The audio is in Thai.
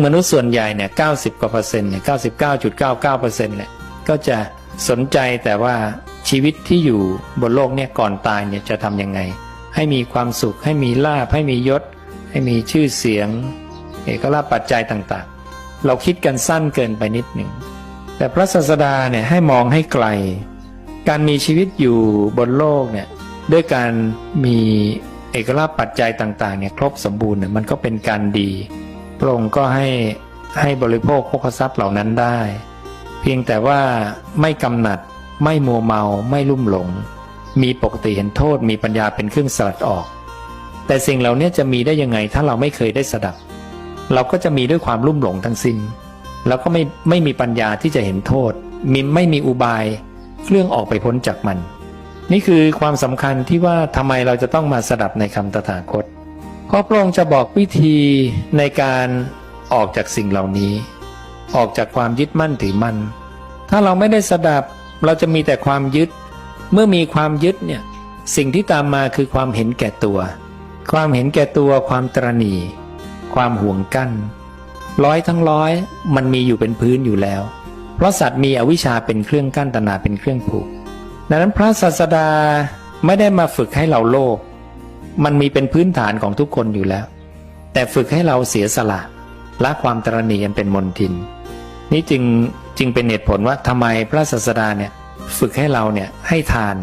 มนุษย์ส่วนใหญ่เนี่ย90กว่าเปอร์เซ็นต์เนี่ย99.99เปอร์เซ็นต์เนี่ยก็จะสนใจแต่ว่าชีวิตที่อยู่บนโลกเนี่ยก่อนตายเนี่ยจะทำยังไง ให้มีความสุขให้มีลาภให้มียศ ให้มีชื่อเสียง เอกลาภปัจจัยต่างๆ เราคิดกันสั้นเกินไปนิดหนึ่งแต่พระศาสดาเนี่ยให้มองให้ไกล การมีชีวิตอยู่บนโลกเนี่ยด้วยการมีเอกลาภปัจจัยต่างๆเนี่ยครบสมบูรณ์เนี่ยมันก็เป็นการดี ระองค์ก็ให้ให้บริโภคภพทรัพย์เหล่านั้นได้ เพียงแต่ว่าไม่กำหนัดไม่มัวเมาไม่ลุ่มหลง มีปกติเห็นโทษมีปัญญาเป็นเครื่องสลัดออก แต่สิ่งเหล่านี้จะมีได้ยังไงถ้าเราไม่เคยได้สดับ เราก็จะมีด้วยความลุ่มหลงทั้งสิ้น แล้วก็ไม่ไม่มีปัญญาที่จะเห็นโทษมีไม่มีอุบายเครื่องออกไปพ้นจากมัน นี่คือความสำคัญที่ว่าทำไมเราจะต้องมาสดับในคำตถาคต ราะพระองค์จะบอกวิธีในการออกจากสิ่งเหล่านี้ ออกจากความยึดมั่นถือมั่นถ้าเราไม่ได้สดับเราจะมีแต่ความยึด เมื่อมีความยึดเนี่ยสิ่งที่ตามมาคือความเห็นแก่ตัว ความเห็นแก่ตัวความตรณีความห่วงกั้น ร้อยทั้งร้อยมันมีอยู่เป็นพื้นอยู่แล้ว เพราะสัตว์มีอวิชชาเป็นเครื่องกั้นตนาเป็นเครื่องผูกดังนั้นพระศาสดาไม่ได้มาฝึกให้เราโลภ มันมีเป็นพื้นฐานของทุกคนอยู่แล้ว แต่ฝึกให้เราเสียสละละความตรณีอันเป็นมนทิน นี่จึงจึงเป็นเหตุผลว่าทำไมพระศาสดาเนี่ยฝึกให้เราเนี่ยให้ทาน